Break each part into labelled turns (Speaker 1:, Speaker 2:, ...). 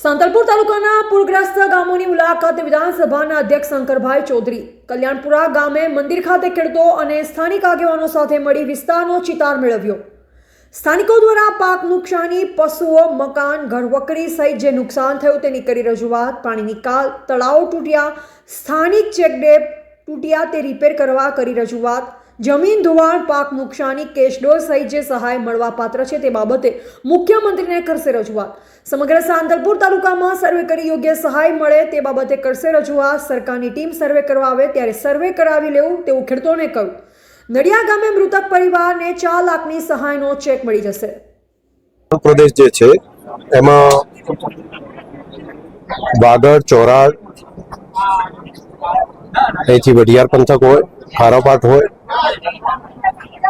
Speaker 1: સાંતલપુર તાલુકાના પૂરગ્રસ્ત ગામોની મુલાકાત વિધાનસભાના અધ્યક્ષ શંકરભાઈ ચૌધરી. કલ્યાણપુરા ગામે મંદિર ખાતે ખેડૂતો અને સ્થાનિક આગેવાનો સાથે મળી વિસ્તારનો ચિતાર મેળવ્યો. સ્થાનિકો દ્વારા પાક નુકસાની, પશુઓ, મકાન ઘરવકરી સહિત જે નુકસાન થયું તેની કરી રજૂઆત પાણી નિકાલ તળાવો તૂટ્યા, સ્થાનિક ચેકડેમ તૂટ્યા તે રિપેર કરવા કરી રજૂઆત. જમીન ધોવાણ, પાક નુકસાની કેશડોર સહિત જે સહાય મળવા પાત્ર છે તે બાબતે મુખ્યમંત્રીને કરશે રજૂઆત. સમગ્ર સાંતલપુર તાલુકામાં સર્વે કરી યોગ્ય સહાય મળે તે બાબતે કરશે રજૂઆત. સરકારની ટીમ સર્વે કરવા આવે ત્યારે સર્વે કરાવી લેવું તેવું ખેડૂતોને કહ્યું. નડિયા ગામે મૃતક પરિવારને ચાર લાખની સહાયનો ચેક મળી જશે.
Speaker 2: પ્રદેશ જે છે, એમાં વાગડ, ચોરાડ, અહીંથી વઢિયાર પંથક હોય, ખારાપાટ હોય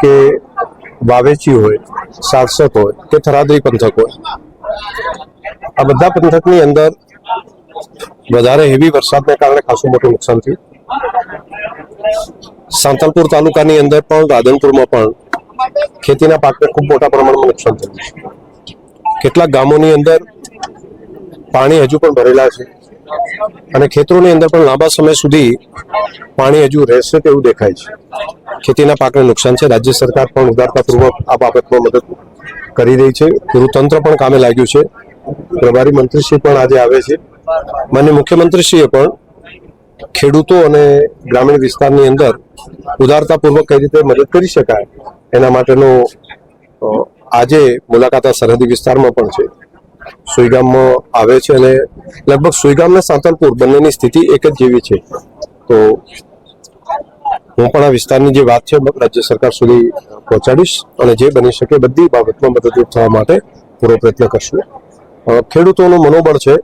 Speaker 2: કે વાવેચી હોય શાસક હોય કે થરાદરી પંથક હોય. આ બધા પંથકની અંદર વધારે હેવી વરસાદને કારણે ખાસું મોટું નુકસાન થયું. સાંતલપુર તાલુકાની અંદર પણ, રાધનપુરમાં પણ ખેતીના પાકને ખૂબ મોટા પ્રમાણમાં નુકસાન થયું. છે કેટલાક ગામોની અંદર પાણી હજુ પણ ભરેલા છે. અને ખેતરોની અંદર પણ લાંબા સમય સુધી પાણી હજુ રહેશે તેવું દેખાય છે. ખેતીના પાકને નુકસાન છે. રાજ્ય સરકાર પણ ઉદારતાપૂર્વક આ બાબતમાં મદદ કરી રહી છે. તંત્ર પણ કામે લાગ્યું છે. પ્રભારી મંત્રીશ્રી પણ આજે આવે છે. માન્ય મુખ્યમંત્રીશ્રીએ પણ ખેડૂતો અને ગ્રામીણ વિસ્તારની અંદર ઉદારતાપૂર્વક કઈ રીતે મદદ કરી શકાય એના માટેનો આજે મુલાકાત આ સરહદી વિસ્તારમાં પણ છે. સુઈગામમાં આવે છે અને લગભગ સુઈગામ અને સાંતલપુર બંનેની સ્થિતિ એક જ જેવી છે. તો હું પણ આ વિસ્તારની જે વાત છે, રાજ્ય સરકાર સુધી પહોંચાડીશ અને જે બની શકે બધી બાબતમાં મદદરૂપ થવા માટે પૂરો પ્રયત્ન કરશું. ખેડૂતોનું મનોબળ છે.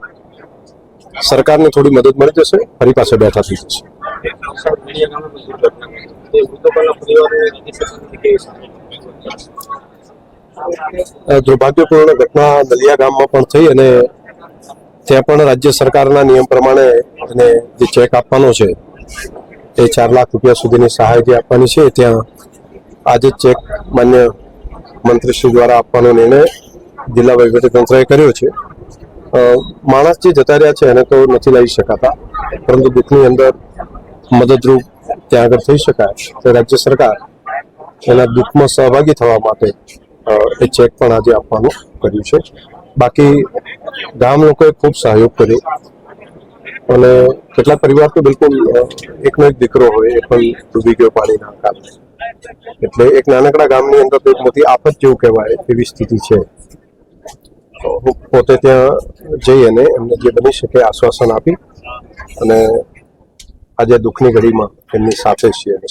Speaker 2: સરકારને થોડી મદદ મળી જશે. ફરી પાસે બેઠા થઈ જશે. દુર્ભાગ્યપૂર્ણ ઘટના નલિયા ગામમાં પણ થઈ અને ત્યાં પણ રાજ્ય સરકારના નિયમ પ્રમાણે એને જે ચેક આપવાનો છે, એ ચાર લાખ રૂપિયા સુધીની સહાય જે આપવાની છે. ત્યાં આજે ચેક માન્ય મંત્રીશ્રી દ્વારા આપવાનો નિર્ણય જિલ્લા વહીવટીતંત્રએ કર્યો છે. માણસ જે જતા રહ્યા છે એને તો નથી લાવી શકાતા, પરંતુ દુઃખની અંદર મદદરૂપ ત્યાં આગળ થઈ શકાય. તો રાજ્ય સરકાર એના દુઃખમાં સહભાગી થવા માટે એ ચેક પણ આજે આપવાનું કર્યું છે. બાકી ગામ લોકોએ ખૂબ સહયોગ કર્યો. અને કેટલાક પરિવાર તો બિલકુલ એકનો એક દીકરો હોય, એ પણ ડૂબી ગયો પાણીના કારણે. એટલે એક નાનકડા ગામની અંદર તો એક મોટી આફત જેવું કહેવાય એવી સ્થિતિ છે. હું પોતે ત્યાં જઈ અને એમને જે બની શકે આશ્વાસન આપી અને આજે દુઃખની ઘડીમાં એમની સાથે છીએ. અમે